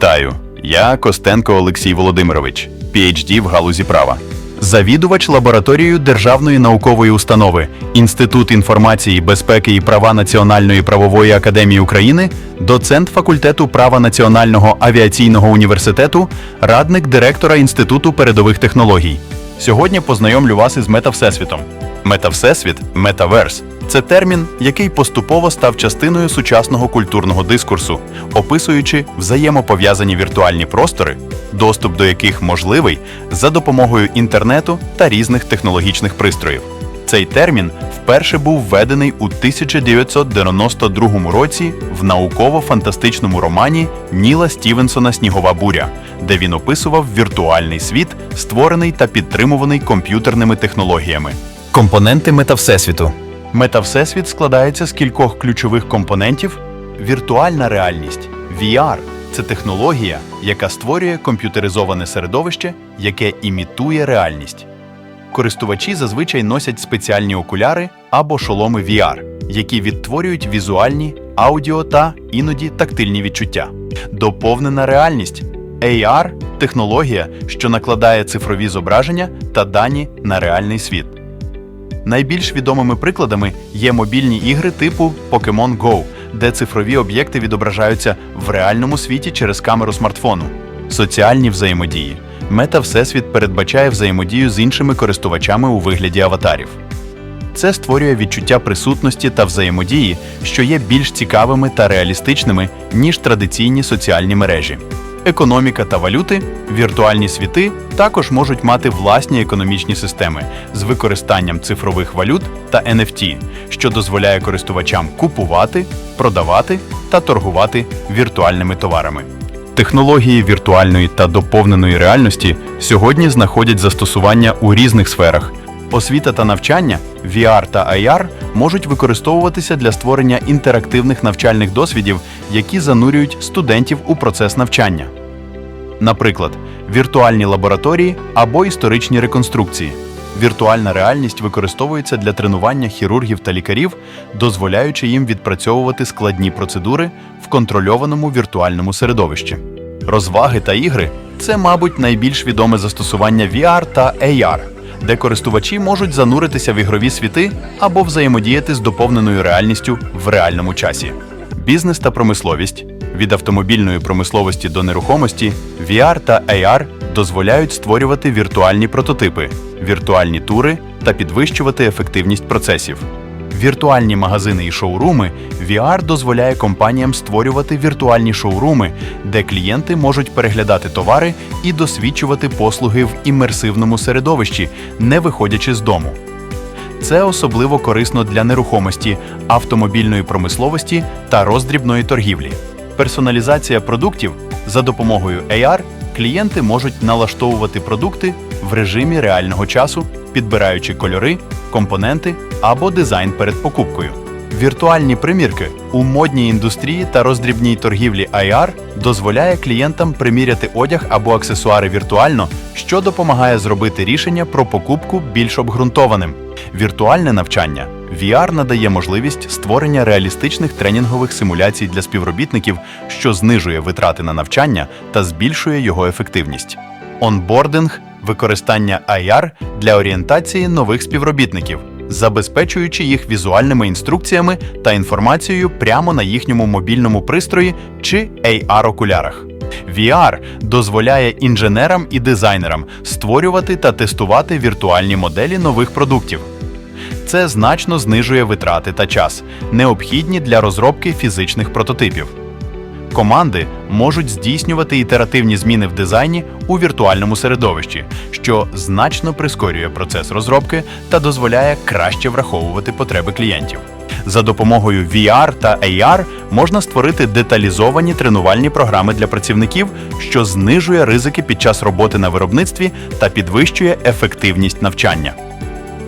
Вітаю! Я Костенко Олексій Володимирович, PhD в галузі права. Завідувач лабораторією Державної наукової установи Інститут інформації, безпеки і права Національної правової академії України, доцент факультету права Національного авіаційного університету, радник директора Інституту передових технологій. Сьогодні познайомлю вас із метавсесвітом. Метавсесвіт метаверс це термін, який поступово став частиною сучасного культурного дискурсу, описуючи взаємопов'язані віртуальні простори, доступ до яких можливий за допомогою інтернету та різних технологічних пристроїв. Цей термін вперше був введений у 1992 році в науково-фантастичному романі Ніла Стівенсона Снігова буря, де він описував віртуальний світ, створений та підтримуваний комп'ютерними технологіями. Компоненти метавсесвіту. Метавсесвіт складається з кількох ключових компонентів. Віртуальна реальність VR – це технологія, яка створює комп'ютеризоване середовище, яке імітує реальність. Користувачі зазвичай носять спеціальні окуляри або шоломи VR, які відтворюють візуальні, аудіо та іноді тактильні відчуття. Доповнена реальність AR – технологія, що накладає цифрові зображення та дані на реальний світ. Найбільш відомими прикладами є мобільні ігри типу Pokemon Go, де цифрові об'єкти відображаються в реальному світі через камеру смартфону. Соціальні взаємодії. Мета Всесвіт передбачає взаємодію з іншими користувачами у вигляді аватарів. Це створює відчуття присутності та взаємодії, що є більш цікавими та реалістичними, ніж традиційні соціальні мережі. Економіка та валюти, віртуальні світи також можуть мати власні економічні системи з використанням цифрових валют та NFT, що дозволяє користувачам купувати, продавати та торгувати віртуальними товарами. Технології віртуальної та доповненої реальності сьогодні знаходять застосування у різних сферах. Освіта та навчання, VR та AR можуть використовуватися для створення інтерактивних навчальних досвідів, які занурюють студентів у процес навчання. Наприклад, віртуальні лабораторії або історичні реконструкції. Віртуальна реальність використовується для тренування хірургів та лікарів, дозволяючи їм відпрацьовувати складні процедури в контрольованому віртуальному середовищі. Розваги та ігри це, мабуть, найбільш відоме застосування VR та AR, де користувачі можуть зануритися в ігрові світи або взаємодіяти з доповненою реальністю в реальному часі. Бізнес та промисловість від автомобільної промисловості до нерухомості, VR та AR дозволяють створювати віртуальні прототипи, віртуальні тури та підвищувати ефективність процесів. Віртуальні магазини і шоуруми VR дозволяє компаніям створювати віртуальні шоуруми, де клієнти можуть переглядати товари і досвідчувати послуги в імерсивному середовищі, не виходячи з дому. Це особливо корисно для нерухомості, автомобільної промисловості та роздрібної торгівлі. Персоналізація продуктів за допомогою AR клієнти можуть налаштовувати продукти в режимі реального часу, підбираючи кольори, компоненти або дизайн перед покупкою. Віртуальні примірки у модній індустрії та роздрібній торгівлі AR дозволяє клієнтам приміряти одяг або аксесуари віртуально, що допомагає зробити рішення про покупку більш обґрунтованим. Віртуальне навчання VR надає можливість створення реалістичних тренінгових симуляцій для співробітників, що знижує витрати на навчання та збільшує його ефективність. Онбординг використання AR для орієнтації нових співробітників, забезпечуючи їх візуальними інструкціями та інформацією прямо на їхньому мобільному пристрої чи AR-окулярах. VR дозволяє інженерам і дизайнерам створювати та тестувати віртуальні моделі нових продуктів. Це значно знижує витрати та час, необхідні для розробки фізичних прототипів. Команди можуть здійснювати ітеративні зміни в дизайні у віртуальному середовищі, що значно прискорює процес розробки та дозволяє краще враховувати потреби клієнтів. За допомогою VR та AR можна створити деталізовані тренувальні програми для працівників, що знижує ризики під час роботи на виробництві та підвищує ефективність навчання.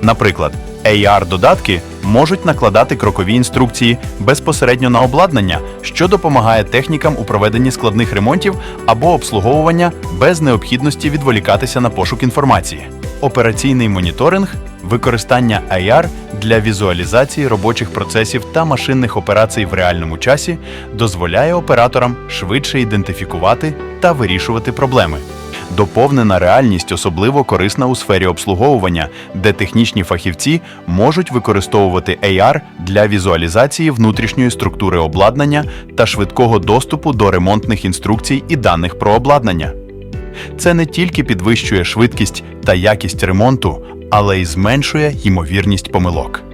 Наприклад, AR-додатки можуть накладати крокові інструкції безпосередньо на обладнання, що допомагає технікам у проведенні складних ремонтів або обслуговування без необхідності відволікатися на пошук інформації. операційний моніторинг, використання AR для візуалізації робочих процесів та машинних операцій в реальному часі дозволяє операторам швидше ідентифікувати та вирішувати проблеми. Доповнена реальність особливо корисна у сфері обслуговування, де технічні фахівці можуть використовувати AR для візуалізації внутрішньої структури обладнання та швидкого доступу до ремонтних інструкцій і даних про обладнання. Це не тільки підвищує швидкість та якість ремонту, але й зменшує ймовірність помилок.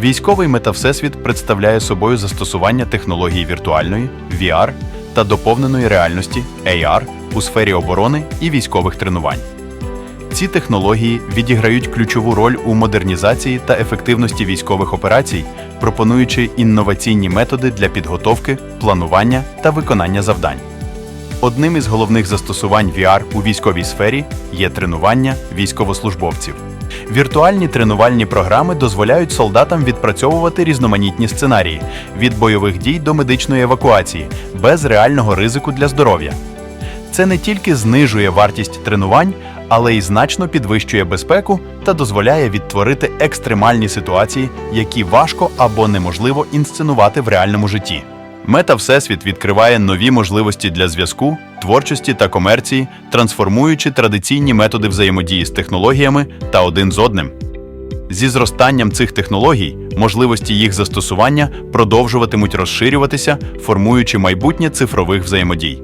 Військовий метавсесвіт представляє собою застосування технологій віртуальної VR та доповненої реальності AR у сфері оборони і військових тренувань. Ці технології відіграють ключову роль у модернізації та ефективності військових операцій, пропонуючи інноваційні методи для підготовки, планування та виконання завдань. Одним із головних застосувань VR у військовій сфері є тренування військовослужбовців. Віртуальні тренувальні програми дозволяють солдатам відпрацьовувати різноманітні сценарії від бойових дій до медичної евакуації без реального ризику для здоров'я. Це не тільки знижує вартість тренувань, але й значно підвищує безпеку та дозволяє відтворити екстремальні ситуації, які важко або неможливо інсценувати в реальному житті. Мета Всесвіт відкриває нові можливості для зв'язку, творчості та комерції, трансформуючи традиційні методи взаємодії з технологіями та один з одним. Зі зростанням цих технологій можливості їх застосування продовжуватимуть розширюватися, формуючи майбутнє цифрових взаємодій.